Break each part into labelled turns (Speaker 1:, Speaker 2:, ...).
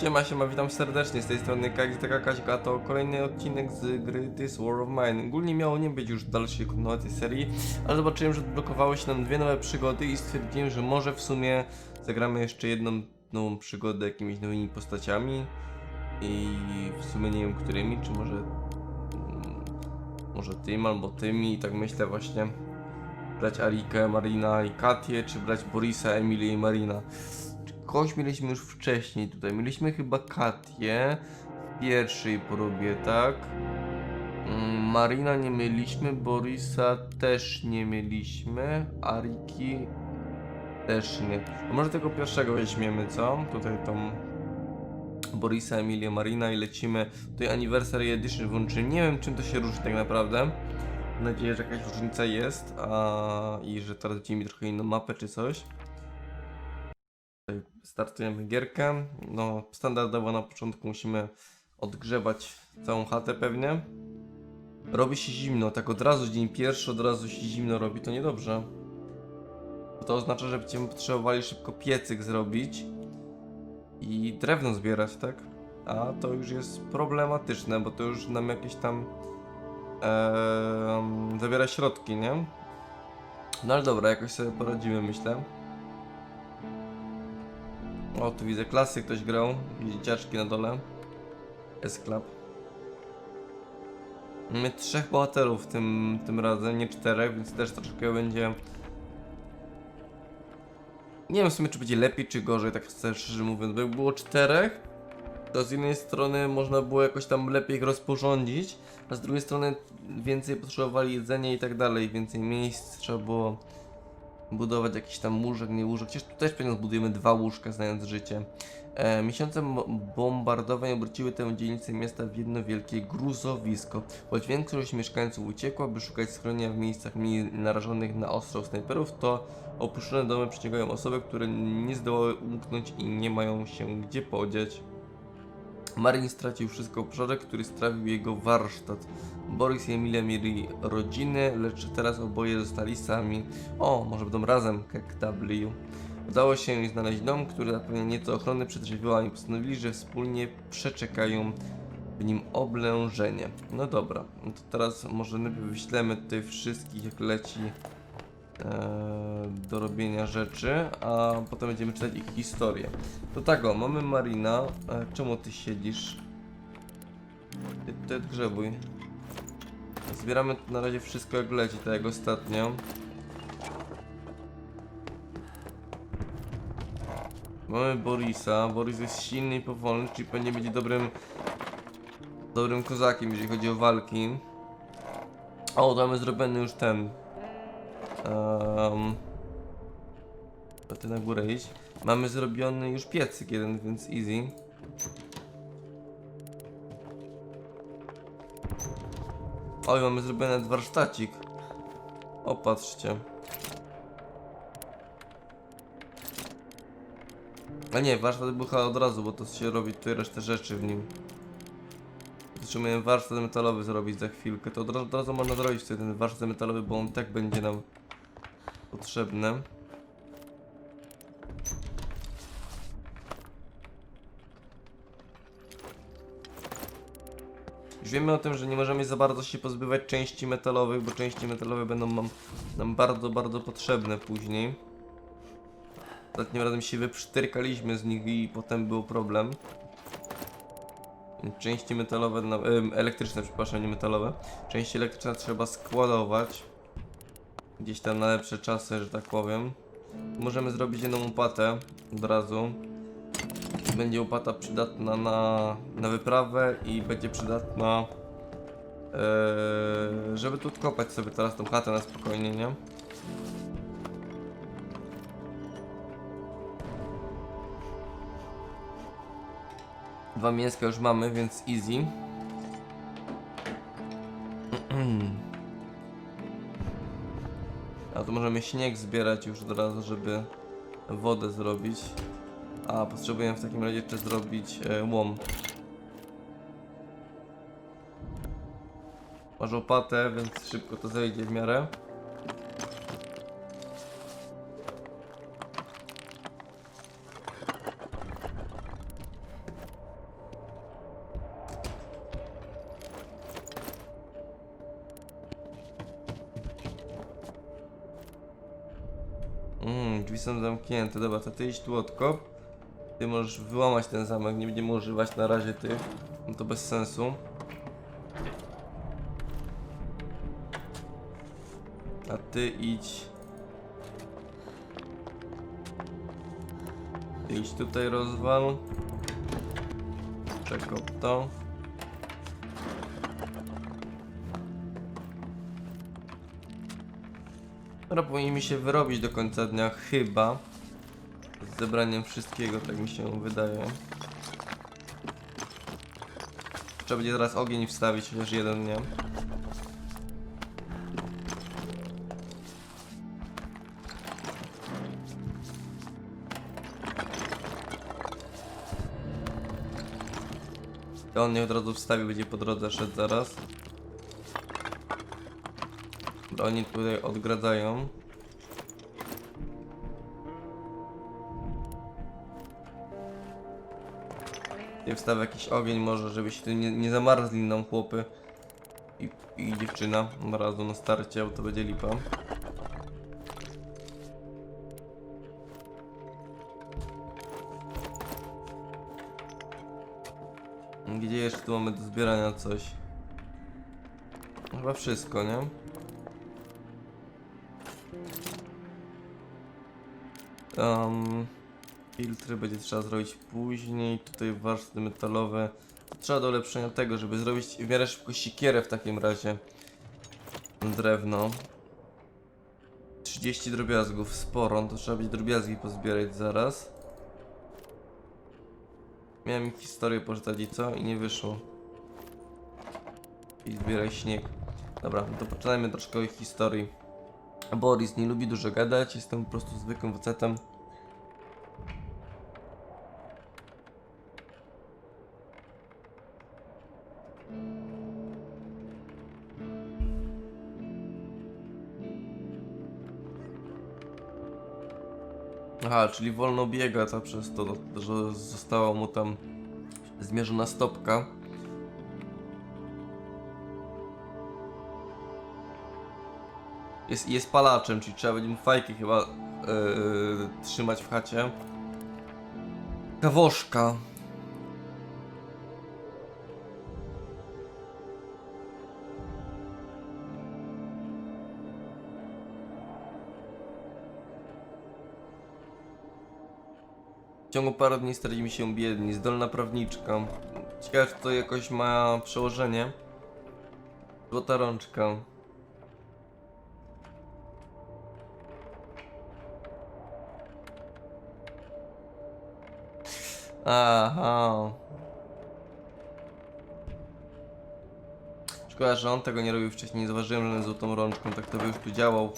Speaker 1: Siema, siema, witam serdecznie, z tej strony Kagitaka Kaźka, to kolejny odcinek z gry This War of Mine. Ogólnie miało nie być już dalszej kontynuacji serii, ale zobaczyłem, że odblokowały się nam dwie nowe przygody i stwierdziłem, że może w sumie zagramy jeszcze jedną nową przygodę jakimiś nowymi postaciami i w sumie nie wiem którymi, czy może mm, może tym albo tymi i tak myślę właśnie brać Arikę, Marina i Katię, czy brać Borisa, Emilię i Marina. Kogoś mieliśmy już wcześniej tutaj. Mieliśmy chyba Katię w pierwszej próbie, tak? Mm, Marina nie mieliśmy, Borisa też nie mieliśmy, Ariki też nie. A może tego pierwszego weźmiemy, co? Tutaj tą Borisa, Emilię, Marina i lecimy. Tutaj Anniversary Edition włączymy. Nie wiem czym to się różni tak naprawdę. Mam nadzieję, że jakaś różnica jest a... i że teraz mieli trochę inną mapę czy coś. Tutaj startujemy gierkę. No, standardowo na początku musimy odgrzebać całą chatę pewnie. Robi się zimno, tak od razu dzień pierwszy od razu się zimno robi, to niedobrze. To oznacza, że będziemy potrzebowali szybko piecyk zrobić i drewno zbierać, tak? A to już jest problematyczne, bo to już nam jakieś tam em, zabiera środki, nie? No ale dobra, jakoś sobie poradzimy, myślę. O, tu widzę klasy, ktoś grał. Dzieciaczki na dole. S-Club. Mamy trzech bohaterów tym, tym razem, nie czterech, więc też troszkę będzie... Nie wiem w sumie, czy będzie lepiej, czy gorzej, tak szczerze mówiąc. Bo jak było czterech, to z jednej strony można było jakoś tam lepiej ich rozporządzić, a z drugiej strony więcej potrzebowali jedzenia i tak dalej, więcej miejsc trzeba było budować jakiś tam łóżek, nie łóżek. Chociaż tu też pewnie zbudujemy dwa łóżka, znając życie. E, miesiące bombardowań obróciły tę dzielnicę miasta w jedno wielkie gruzowisko. Choć większość mieszkańców uciekła, by szukać schronienia w miejscach mniej narażonych na ostrzał snajperów, to opuszczone domy przyciągają osoby, które nie zdołały umknąć i nie mają się gdzie podziać. Marin stracił wszystko w który strawił jego warsztat. Boris i Emilia mieli rodziny, lecz teraz oboje zostali sami. O, może będą razem, jak W. Udało się im znaleźć dom, który zapewnia nieco ochrony przed żywiołami. Postanowili, że wspólnie przeczekają w nim oblężenie. No dobra, no to teraz może najpierw wyślemy tutaj wszystkich, jak leci do robienia rzeczy, a potem będziemy czytać ich historię. To tak o, mamy Marina. E, czemu ty siedzisz? Ty, ty grzebuj. Zbieramy na razie wszystko jak leci, tak jak ostatnio. Mamy Borisa. Boris jest silny i powolny, czyli pewnie będzie dobrym dobrym kozakiem, jeżeli chodzi o walki. O, mamy zrobiony już ten. Um, ty na górę iść. Mamy zrobiony już piecyk jeden, więc easy. Oj, mamy zrobiony nawet warsztacik. Opatrzcie. A nie, warsztat był chyba od razu, bo to się robi tutaj resztę rzeczy w nim. Zatrzymujemy warsztat metalowy zrobić za chwilkę. To od razu, od razu można zrobić ten warsztat metalowy, bo on tak będzie nam potrzebny. Już wiemy o tym, że nie możemy za bardzo się pozbywać części metalowych, bo części metalowe będą nam, bardzo, bardzo potrzebne później. Ostatnim razem się wyprztyrkaliśmy z nich i potem był problem. Części metalowe, em, elektryczne, przepraszam, nie metalowe. Części elektryczne trzeba składować. Gdzieś tam na lepsze czasy, że tak powiem. Możemy zrobić jedną łopatę od razu. Będzie łopata przydatna na, na wyprawę i będzie przydatna, e, żeby tu odkopać sobie teraz tą chatę na spokojnie, nie? Dwa mięska już mamy, więc easy. Możemy śnieg zbierać już od razu, żeby wodę zrobić. A, potrzebujemy w takim razie jeszcze zrobić e, łom. Masz łopatę, więc szybko to zejdzie w miarę. Drzwi są zamknięte. Dobra, to ty idź tu odkop. Ty możesz wyłamać ten zamek, nie będziemy używać na razie tych. No to bez sensu. A ty idź. Ty idź tutaj rozwal. Przekop to. Dobra, powinniśmy się wyrobić do końca dnia, chyba. Z zebraniem wszystkiego, tak mi się wydaje. Trzeba będzie teraz ogień wstawić, chociaż jeden nie. To on nie od razu wstawi, będzie po drodze szedł zaraz. Oni tutaj odgradzają. Nie wstaw jakiś ogień może, żeby się tu nie, nie zamarzli nam chłopy i, i dziewczyna razu na starcie, bo to będzie lipa. Gdzie jeszcze tu mamy do zbierania coś? Chyba wszystko, nie? Um, filtry będzie trzeba zrobić później. Tutaj warstwy metalowe. Trzeba do tego, żeby zrobić w miarę szybko sikierę w takim razie. Drewno. 30 drobiazgów, sporo, to trzeba będzie drobiazgi pozbierać zaraz. Miałem historię poczytać co? I nie wyszło. I zbieraj śnieg. Dobra, to poczytajmy troszkę o historii. Boris nie lubi dużo gadać, jestem po prostu zwykłym facetem. Aha, czyli wolno biega to przez to, że została mu tam zmierzona stopka. Jest, jest palaczem, czyli trzeba będzie mu fajki chyba yy, trzymać w chacie. Kawoszka. W ciągu paru dni stali się biedni. Zdolna prawniczka. Ciekawe, czy to jakoś ma przełożenie. Złota rączka. Aha. Szkoda, że on tego nie robił wcześniej. Nie zauważyłem, że złotą rączką. Tak to by już tu działał.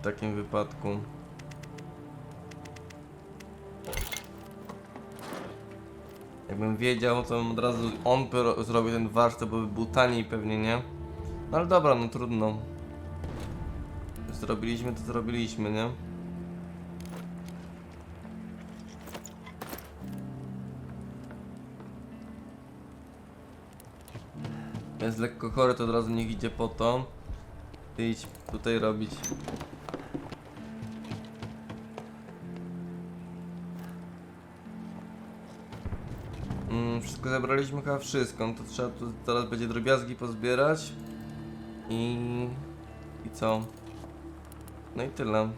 Speaker 1: W takim wypadku. Jakbym wiedział, to bym od razu on zrobił ten warsztat, bo by był taniej pewnie, nie? No ale dobra, no trudno. Zrobiliśmy to zrobiliśmy, nie? Jest lekko chory, to od razu niech idzie po to. Ty idź tutaj robić. Mm, wszystko zebraliśmy chyba wszystko, no to trzeba tu teraz będzie drobiazgi pozbierać. I... I co? No i tyle.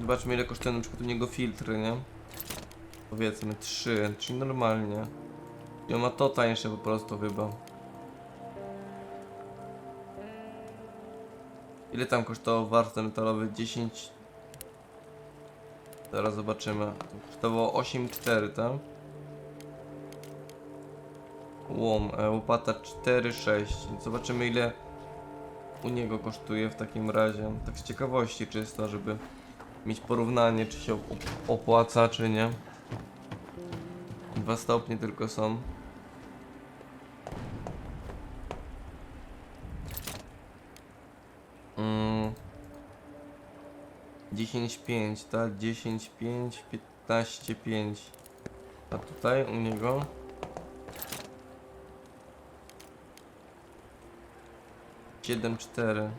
Speaker 1: Zobaczmy ile kosztują na przykład u niego filtry, nie? Powiedzmy 3, czyli normalnie. I on ma to tańsze po prostu chyba. Ile tam kosztował warsztat metalowy? 10. Zaraz zobaczymy. Kosztowało 8,4, tak? Łom, e, łopata 4,6. Więc Zobaczymy ile u niego kosztuje w takim razie. Tak z ciekawości czysto, żeby mieć porównanie, czy się op- opłaca, czy nie. Dwa stopnie tylko są. 10,5, tak? 10,5, 15,5. A tutaj u niego? Siedem cztery.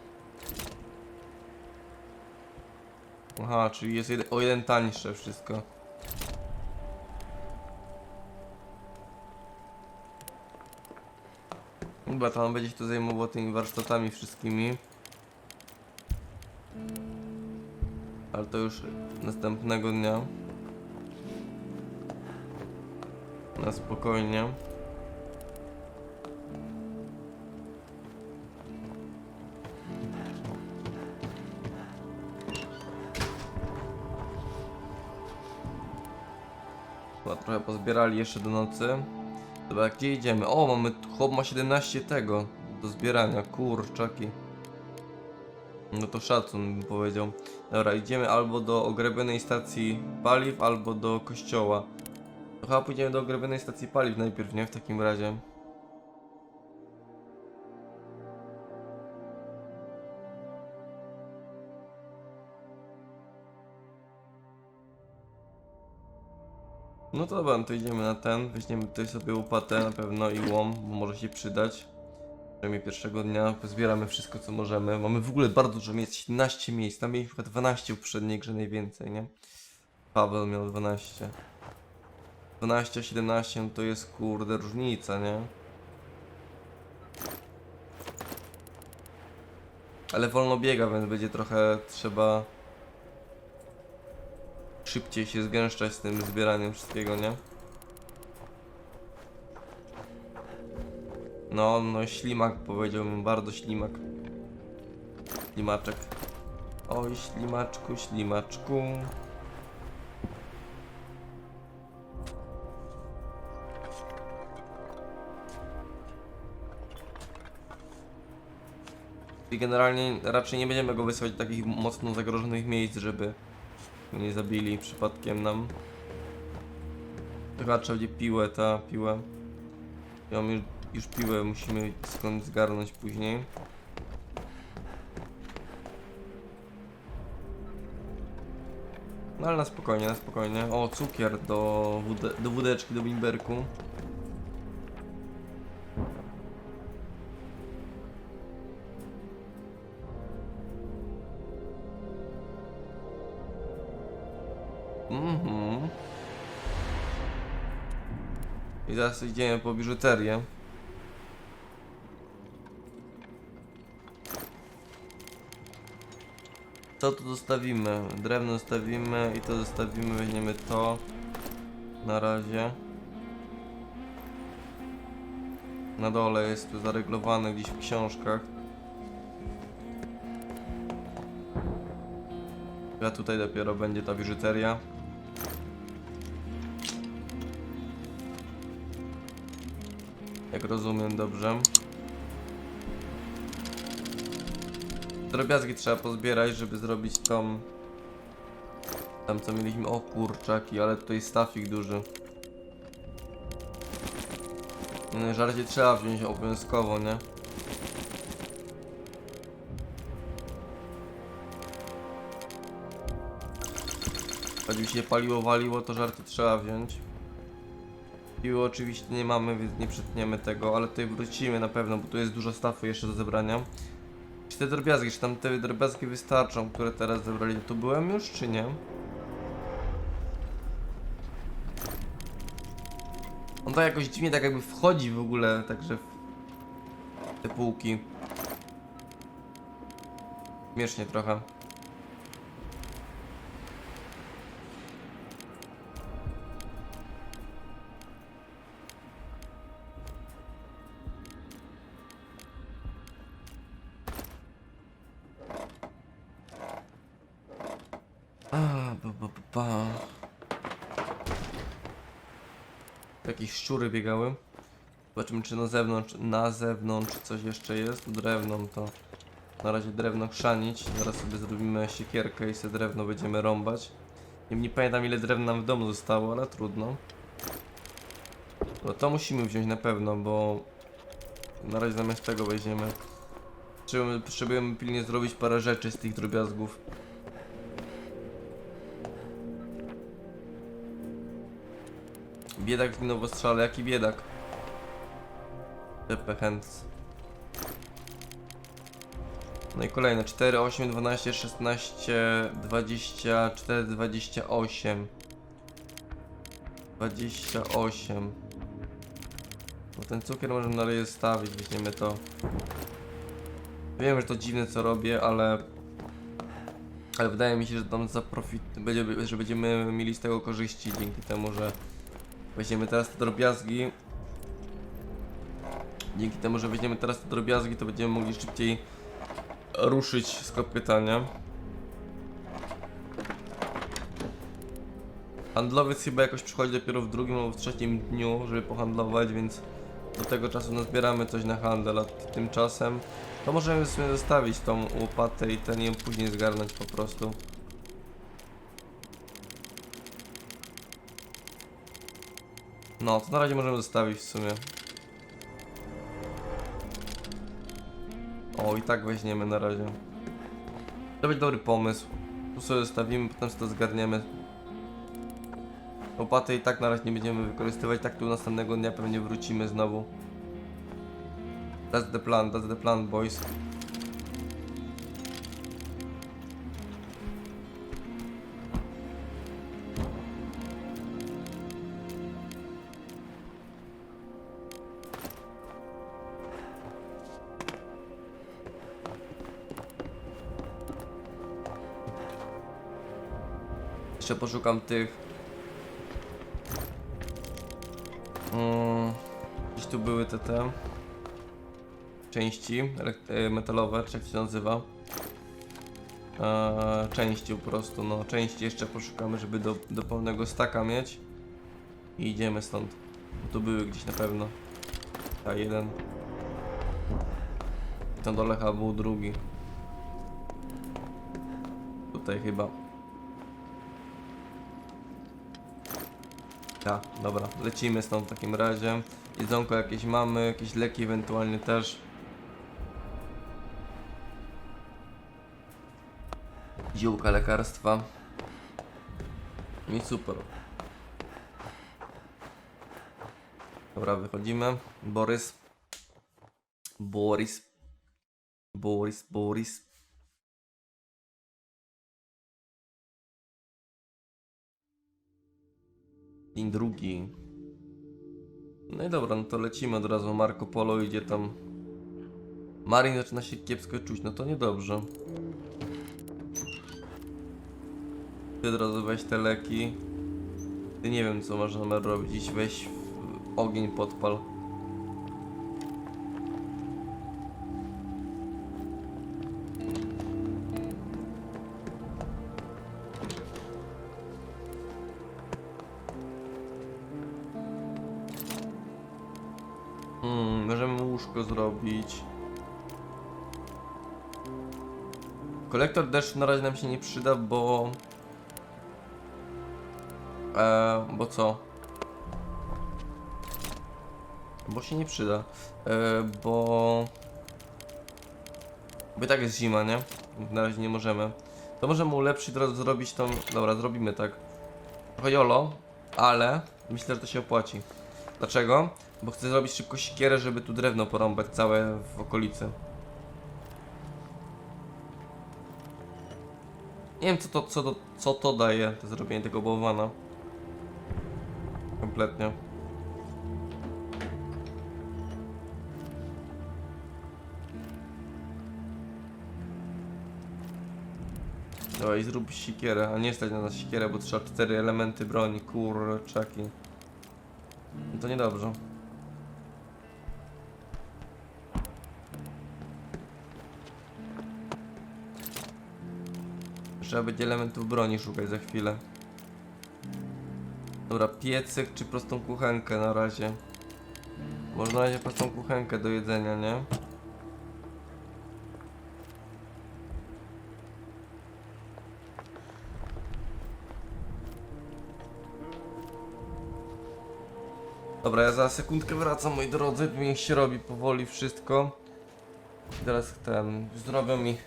Speaker 1: Aha, czyli jest jed o jeden tańsze wszystko. Chyba tam będzie się to zajmowało tymi warsztatami wszystkimi. Ale to już następnego dnia. Na spokojnie. Chyba trochę pozbierali jeszcze do nocy. Dobra, gdzie idziemy? O, mamy, chłop ma 17 tego do zbierania, kurczaki. No to szacun bym powiedział. Dobra, idziemy albo do ograbionej stacji paliw, albo do kościoła. Chyba pójdziemy do ograbionej stacji paliw najpierw, nie? W takim razie. No to dobra, no to idziemy na ten. Weźmiemy tutaj sobie łopatę na pewno i łom, bo może się przydać. Przynajmniej pierwszego dnia pozbieramy wszystko co możemy. Mamy w ogóle bardzo dużo miejsc, 17 miejsc. Tam mieliśmy chyba 12 w poprzedniej grze najwięcej, nie? Paweł miał 12. 12, 17 no to jest kurde różnica, nie? Ale wolno biega, więc będzie trochę trzeba szybciej się zgęszczać z tym zbieraniem wszystkiego, nie? No, no ślimak powiedziałbym, bardzo ślimak. Ślimaczek. Oj, ślimaczku, ślimaczku. I generalnie raczej nie będziemy go wysyłać do takich mocno zagrożonych miejsc, żeby nie zabili przypadkiem nam. Trzeba będzie piłę, ta piłę. Ja mam już, już piłę, musimy skąd zgarnąć później. No ale na spokojnie, na spokojnie. O, cukier do, do wódeczki, do bimberku. Mhm. I zaraz idziemy po biżuterię. Co tu zostawimy? Drewno zostawimy i to zostawimy, weźmiemy to. Na razie. Na dole jest tu zareglowane gdzieś w książkach. A tutaj dopiero będzie ta biżuteria. Jak rozumiem dobrze. Drobiazgi trzeba pozbierać, żeby zrobić tą... Tam co mieliśmy... O kurczaki, ale tutaj stafik duży. No, Żarcie trzeba wziąć obowiązkowo, nie? Choćby się paliło, waliło, to żarty trzeba wziąć. Piły oczywiście nie mamy, więc nie przetniemy tego, ale tutaj wrócimy na pewno, bo tu jest dużo stafu jeszcze do zebrania. Czy te drobiazgi, czy tam te drobiazgi wystarczą, które teraz zebrali? Tu byłem już, czy nie? On tak jakoś dziwnie tak jakby wchodzi w ogóle, także w te półki. Śmiesznie trochę. Szczury biegały. Zobaczymy czy na zewnątrz, na zewnątrz coś jeszcze jest. Drewno to na razie drewno chrzanić. Zaraz sobie zrobimy siekierkę i sobie drewno będziemy rąbać. Nie, nie pamiętam ile drewna nam w domu zostało, ale trudno. No to musimy wziąć na pewno, bo na razie zamiast tego weźmiemy. Potrzebujemy pilnie zrobić parę rzeczy z tych drobiazgów. Biedak zginął w ostrzale, jaki biedak? Pepe Hands. No i kolejne 4, 8, 12, 16, 24, 28. 28. Bo ten cukier możemy rejes stawić, weźmiemy to. Wiem, że to dziwne co robię, ale... Ale wydaje mi się, że tam za profit... Że będziemy mieli z tego korzyści dzięki temu, że... Weźmiemy teraz te drobiazgi. Dzięki temu, że weźmiemy teraz te drobiazgi, to będziemy mogli szybciej ruszyć z kopytania. Handlowiec chyba jakoś przychodzi dopiero w drugim albo w trzecim dniu, żeby pohandlować, więc do tego czasu nazbieramy coś na handel, a tymczasem to możemy sobie zostawić tą łopatę i ten ją później zgarnąć po prostu. No, to na razie możemy zostawić w sumie. O, i tak weźmiemy na razie. To będzie dobry pomysł. Tu sobie zostawimy, potem sobie to zgarniemy. Łopaty i tak na razie nie będziemy wykorzystywać, tak tu następnego dnia pewnie wrócimy znowu. That's the plan, that's the plan, boys. Jeszcze poszukam tych. Mm, gdzieś tu były te te części e, metalowe, czy jak się nazywa. Eee, części po prostu, no części jeszcze poszukamy, żeby do, do pełnego staka mieć. I idziemy stąd. Tu były gdzieś na pewno. A jeden. Tam dole chyba był drugi. Tutaj chyba. Tak, dobra, lecimy stąd w takim razie. Jedzonko jakieś mamy, jakieś leki ewentualnie też. Ziółka lekarstwa. I super. Dobra, wychodzimy. Borys. Boris. Boris, Boris. Dzień drugi. No i dobra, no to lecimy od razu. Marco Polo idzie tam. Marin zaczyna się kiepsko czuć, no to niedobrze. Ty od razu weź te leki. Ty nie wiem co można zamiar robić. Weź ogień podpal. Łóżko zrobić. Kolektor deszczu na razie nam się nie przyda, bo... E, bo co? Bo się nie przyda. E, bo... Bo i tak jest zima, nie? Na razie nie możemy. To możemy ulepszyć, teraz zrobić tą... Dobra, zrobimy tak. Trochę jolo, ale myślę, że to się opłaci. Dlaczego? Bo chcę zrobić szybko siekierę, żeby tu drewno porąbać całe w okolicy. Nie wiem co to, co to, co to daje, to zrobienie tego bałwana. Kompletnie. Dawaj, zrób sikierę, a nie stać na nas sikierę, bo trzeba cztery elementy broni, kurczaki. To niedobrze. Trzeba będzie elementów broni szukać za chwilę. Dobra, piecyk czy prostą kuchenkę na razie? Może na razie prostą kuchenkę do jedzenia, nie? Dobra, ja za sekundkę wracam, moi drodzy. Niech się robi powoli wszystko. Teraz ten, zrobią mi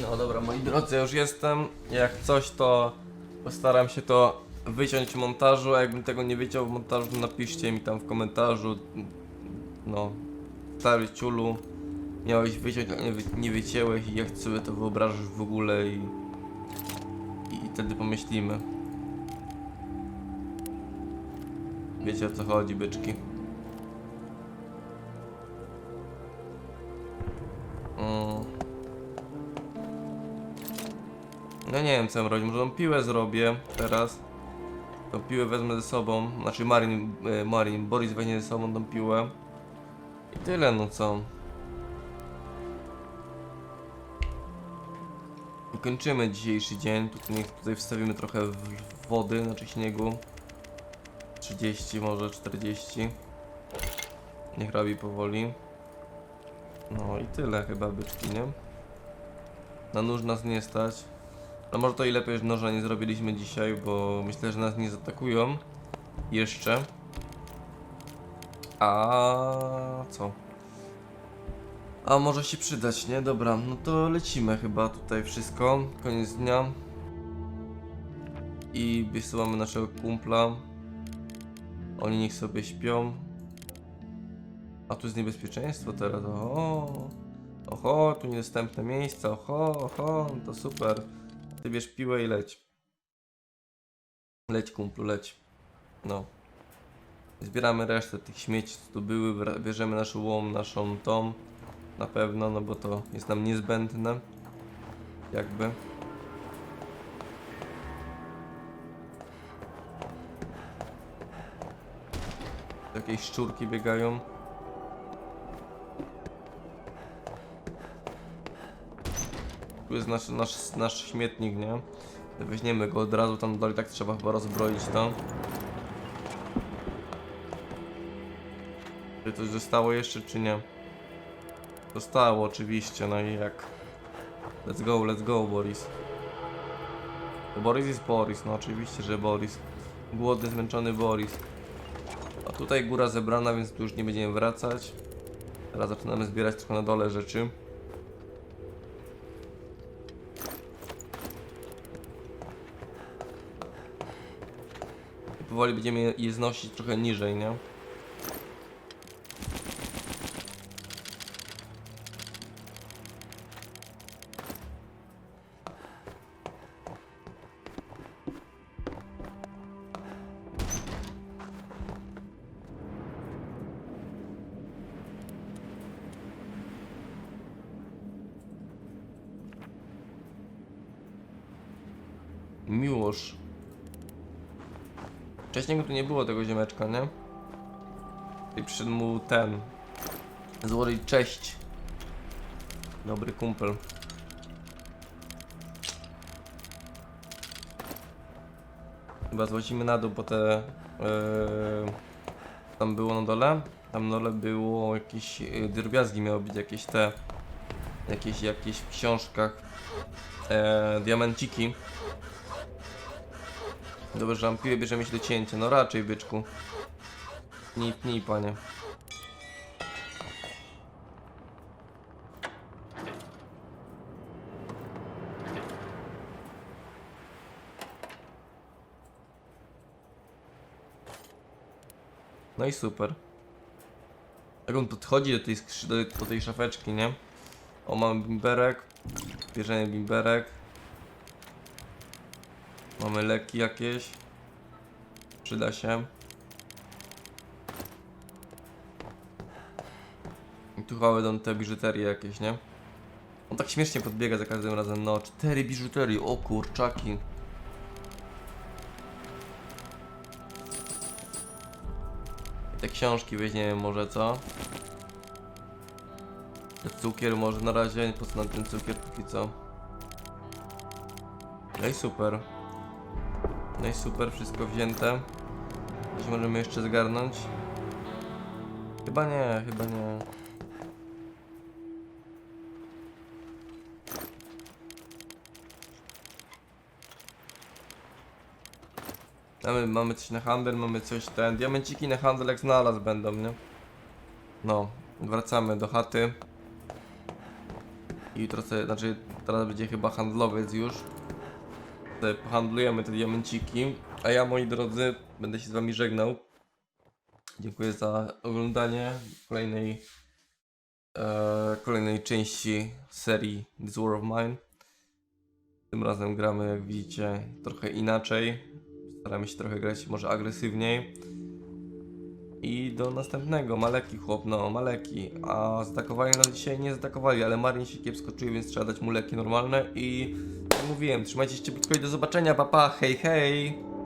Speaker 1: No dobra, moi drodzy, już jestem. Jak coś, to postaram się to wyciąć w montażu, a jakbym tego nie wyciął w montażu, to napiszcie mi tam w komentarzu. No, stary ciulu, miałeś wyciąć, a nie, wy, nie wycięłeś i jak sobie to wyobrażasz w ogóle i, i wtedy pomyślimy. Wiecie o co chodzi, byczki. Nie wiem co robić, może tą piłę zrobię teraz. Tą piłę wezmę ze sobą, znaczy Marin, e, Marin, Boris weźmie ze sobą tą piłę. I tyle no co. Kończymy dzisiejszy dzień, tutaj, niech tutaj wstawimy trochę wody, znaczy śniegu. 30 może 40. Niech robi powoli. No i tyle chyba byczki, nie? Na nóż nas nie stać. No może to i lepiej, że noża nie zrobiliśmy dzisiaj, bo myślę, że nas nie zaatakują. Jeszcze. A co? A może się przydać, nie? Dobra, no to lecimy chyba tutaj wszystko. Koniec dnia. I wysyłamy naszego kumpla. Oni niech sobie śpią. A tu jest niebezpieczeństwo teraz, oho. Oho, tu niedostępne miejsca, oho, oho, to super. Ty bierz piłę i leć. Leć kumplu, leć. No. Zbieramy resztę tych śmieci, co tu były, bierzemy nasz łom, naszą tą. Na pewno, no bo to jest nam niezbędne. Jakby. Jakieś szczurki biegają. Tu jest nasz, nasz, nasz śmietnik, nie? Weźmiemy go od razu tam dalej, tak trzeba chyba rozbroić to. Czy coś zostało jeszcze, czy nie? Zostało oczywiście, no i jak? Let's go, let's go, Boris. Bo Boris jest Boris, no oczywiście, że Boris. Głodny, zmęczony Boris. A tutaj góra zebrana, więc tu już nie będziemy wracać. Teraz zaczynamy zbierać tylko na dole rzeczy. Powoli będziemy je znosić trochę niżej, nie? Go tu nie było tego ziomeczka, nie? I przyszedł mu ten. Złożyć cześć. Dobry kumpel. Chyba złocimy na dół, bo te... Yy, tam było na dole. Tam na dole było jakieś yy, drobiazgi miały być, jakieś te... Jakieś, jakieś w książkach. E, diamenciki. Dobrze, że mam piłę, bierzemy się do cięcia. No raczej, byczku. Nie, nie, panie. No i super. Jak on podchodzi do tej, skrzy- do, do tej szafeczki, nie? O, mamy bimberek. Bierzemy bimberek. Mamy leki jakieś. Przyda się. I tu chyba będą te biżuterie jakieś, nie? On tak śmiesznie podbiega za każdym razem. No, cztery biżuterii, o kurczaki. I te książki weźmiemy może, co? Cukier może na razie, po co nam ten cukier póki co. No i super. No i super, wszystko wzięte. Coś możemy jeszcze zgarnąć? Chyba nie, chyba nie. Mamy, mamy coś na handel, mamy coś ten. Diamenciki na handel jak znalazł będą, nie? No, wracamy do chaty. I jutro sobie, znaczy teraz będzie chyba handlowiec już. Sobie pohandlujemy te diamenciki. A ja moi drodzy, będę się z wami żegnał. Dziękuję za oglądanie kolejnej e, kolejnej części serii This War of Mine. Tym razem gramy, jak widzicie, trochę inaczej. Staramy się trochę grać może agresywniej. I do następnego. Maleki chłop, no maleki. A zaatakowali nam dzisiaj nie zaatakowali, ale Marin się kiepsko czuje, więc trzeba dać mu leki normalne. I mówiłem, trzymajcie się ciepłutko i do zobaczenia, papa, hej hej!